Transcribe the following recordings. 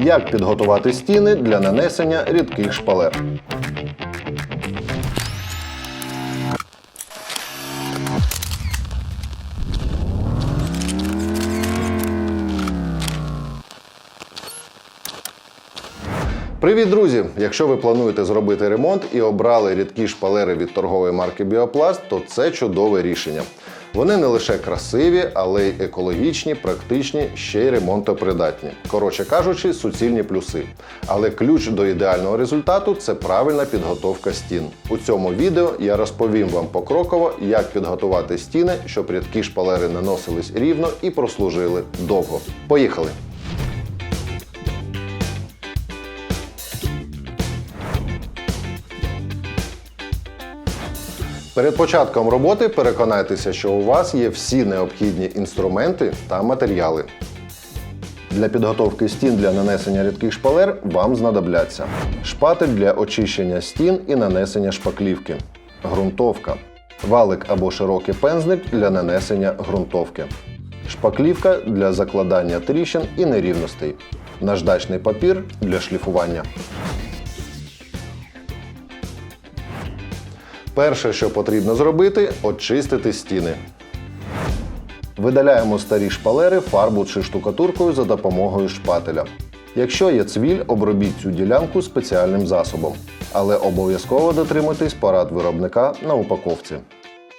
Як підготувати стіни для нанесення рідких шпалер? Привіт, друзі! Якщо ви плануєте зробити ремонт і обрали рідкі шпалери від торгової марки Біопласт, то це чудове рішення. Вони не лише красиві, але й екологічні, практичні, ще й ремонтопридатні. Коротше кажучи, суцільні плюси. Але ключ до ідеального результату це правильна підготовка стін. У цьому відео я розповім вам покроково, як підготувати стіни, щоб рідкі шпалери наносились рівно і прослужили довго. Поїхали! Перед початком роботи переконайтеся, що у вас є всі необхідні інструменти та матеріали. Для підготовки стін для нанесення рідких шпалер вам знадобляться шпатель для очищення стін і нанесення шпаклівки, ґрунтовка, валик або широкий пензлик для нанесення ґрунтовки, шпаклівка для закладання тріщин і нерівностей, наждачний папір для шліфування. Перше, що потрібно зробити, очистити стіни. Видаляємо старі шпалери, фарбу чи штукатуркою за допомогою шпателя. Якщо є цвіль, обробіть цю ділянку спеціальним засобом, але обов'язково дотримуйтесь порад виробника на упаковці.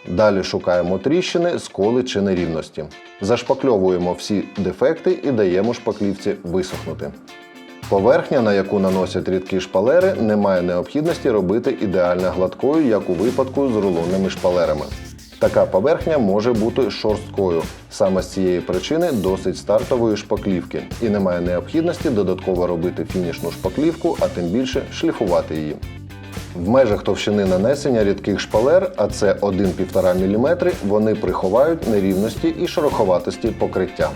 Далі шукаємо тріщини, сколи чи нерівності. Зашпакльовуємо всі дефекти і даємо шпаклівці висохнути. Поверхня, на яку наносять рідкі шпалери, не має необхідності робити ідеально гладкою, як у випадку з рулонними шпалерами. Така поверхня може бути шорсткою. Саме з цієї причини досить стартової шпаклівки і немає необхідності додатково робити фінішну шпаклівку, а тим більше шліфувати її. В межах товщини нанесення рідких шпалер, а це 1-1,5 мм, вони приховають нерівності і шероховатості покриття.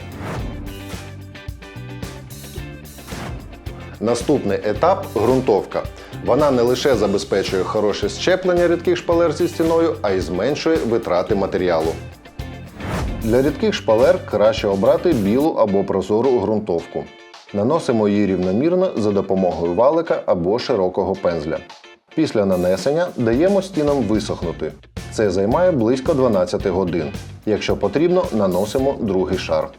Наступний етап ґрунтовка. Вона не лише забезпечує хороше щеплення рідких шпалер зі стіною, а й зменшує витрати матеріалу. Для рідких шпалер краще обрати білу або прозору ґрунтовку. Наносимо її рівномірно за допомогою валика або широкого пензля. Після нанесення даємо стінам висохнути. Це займає близько 12 годин. Якщо потрібно, наносимо другий шар.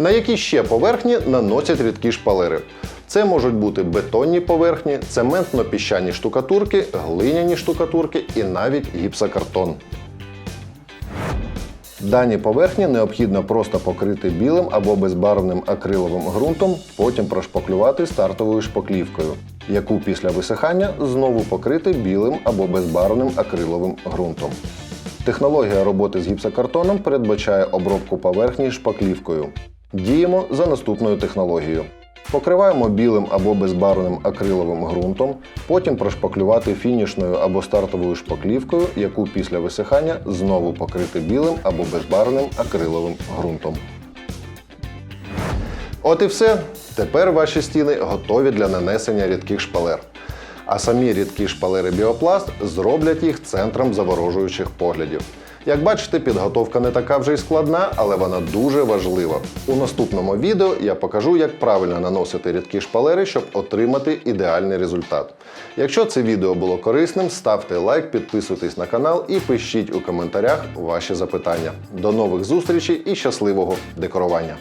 На які ще поверхні наносять рідкі шпалери. Це можуть бути бетонні поверхні, цементно-піщані штукатурки, глиняні штукатурки і навіть гіпсокартон. Дані поверхні необхідно просто покрити білим або безбарвним акриловим ґрунтом, потім прошпаклювати стартовою шпаклівкою, яку після висихання знову покрити білим або безбарвним акриловим ґрунтом. Технологія роботи з гіпсокартоном передбачає обробку поверхні шпаклівкою. Діємо за наступною технологією. Покриваємо білим або безбарвним акриловим ґрунтом, потім прошпаклювати фінішною або стартовою шпаклівкою, яку після висихання знову покрити білим або безбарвним акриловим ґрунтом. От і все. Тепер ваші стіни готові для нанесення рідких шпалер. А самі рідкі шпалери Біопласт зроблять їх центром заворожуючих поглядів. Як бачите, підготовка не така вже й складна, але вона дуже важлива. У наступному відео я покажу, як правильно наносити рідкі шпалери, щоб отримати ідеальний результат. Якщо це відео було корисним, ставте лайк, підписуйтесь на канал і пишіть у коментарях ваші запитання. До нових зустрічей і щасливого декорування!